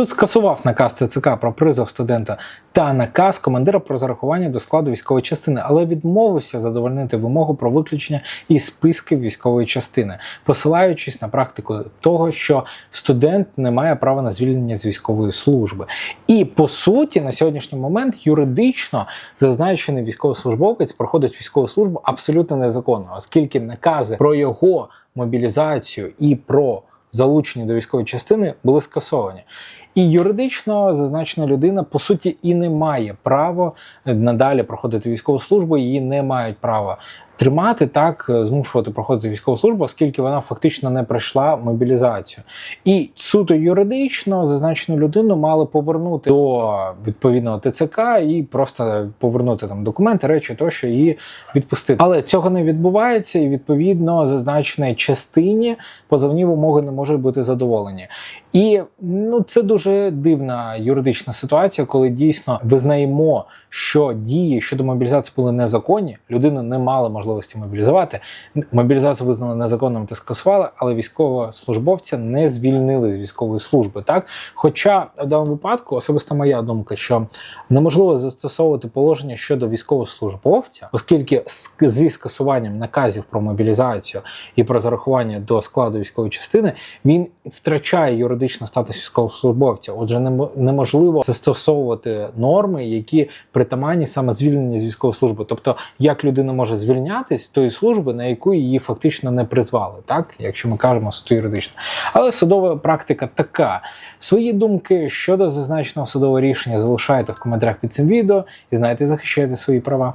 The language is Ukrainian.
Суд скасував наказ ТЦК про призов студента та наказ командира про зарахування до складу військової частини, але відмовився задовольнити вимогу про виключення із списків військової частини, посилаючись на практику того, що студент не має права на звільнення з військової служби. І по суті, на сьогоднішній момент юридично зазначений військовослужбовець проходить військову службу абсолютно незаконно, оскільки накази про його мобілізацію і про залучення до військової частини були скасовані. І юридично зазначена людина по суті і не має права надалі проходити військову службу, її не мають права тримати так, змушувати проходити військову службу, оскільки вона фактично не пройшла мобілізацію. І суто юридично зазначену людину мали повернути до відповідного ТЦК і просто повернути там документи, речі тощо і відпустити. Але цього не відбувається, і відповідно зазначеній частині позовні вимоги не можуть бути задоволені. І ну це дуже дивна юридична ситуація, коли дійсно визнаємо, що дії щодо мобілізації були незаконні, людина не мала можливості мобілізувати. Мобілізацію визнали незаконним та скасували, але військовослужбовця не звільнили з військової служби. Так, хоча в даному випадку особисто моя думка, що неможливо застосовувати положення щодо військовослужбовця, оскільки зі скасуванням наказів про мобілізацію і про зарахування до складу військової частини він втрачає юридичний статус військовослужбовця. Отже, неможливо застосовувати норми, які притаманні саме звільненні з військової служби. Тобто, як людина може звільнятись тої служби, на яку її фактично не призвали, так якщо ми кажемо суто юридично. Але судова практика така. Свої думки щодо зазначеного судового рішення залишайте в коментарях під цим відео і знаєте, захищайте свої права.